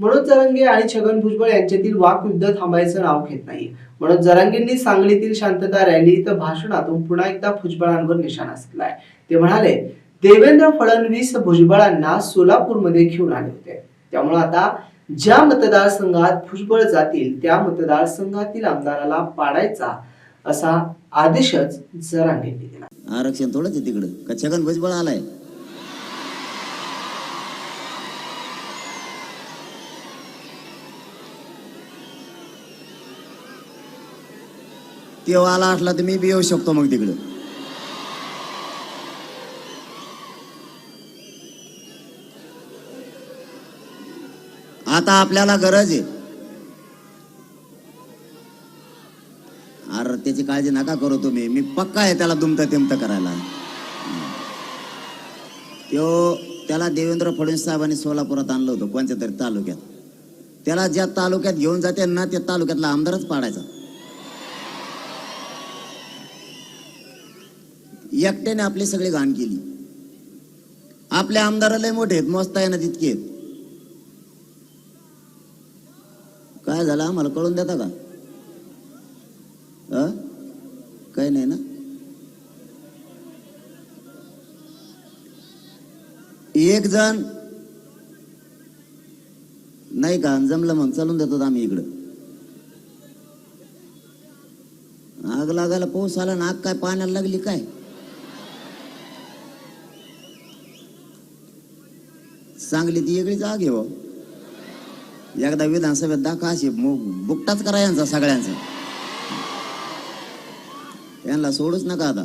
मनोज जरांगे आणि छगन भुजबळ यांच्यातील वाकयुद्ध थांबायचं नाव घेत नाही मनोज जरांगेंनी सांगलीतील शांतता रॅलीत भाषणातून पुन्हा एकदा भुजबळांवर निशाणा साधलाय. ते म्हणाले देवेंद्र फडणवीस भुजबळांना सोलापूरमध्ये घेऊन आले होते. त्यामुळे आता ज्या मतदारसंघात भुजबळ जातील त्या मतदारसंघातील आमदाराला पाडायचा असा आदेशच जरांगेंनी दिला. आरक्षण थोडंच तिकडं. का छगन भुजबळ आलाय? तो आला असला तर मी बी येऊ शकतो मग तिकडं. आता आपल्याला गरज आहे. अरे त्याची काळजी नका करू तुम्ही. मी पक्का आहे त्याला दुमतं तिमतं करायला. त्यो त्याला देवेंद्र फडणवीस साहेबांनी सोलापुरात आणलं होतं कोणत्या तरी तालुक्यात. त्याला ज्या तालुक्यात घेऊन जाते ना त्या तालुक्यातला आमदारच पाडायचा. एकट्याने आपले सगळे घाण केली. आपले आमदार लय मोठे आहेत मस्त आहे ना तितके आहेत. काय झालं आम्हाला कळून देता का? अ? काही नाही ना? एक जण नाही का जमलं मग चालून देतात आम्ही इकडं. आग लागायला पाऊस आला ना आग काय पाण्याला लागली काय? सांगली ती वेगळी जाग आहे एकदा विधानसभेत दाखवा अशी बुकटाच करा यांचा सगळ्यांचा. यांना सोडूच नका आता.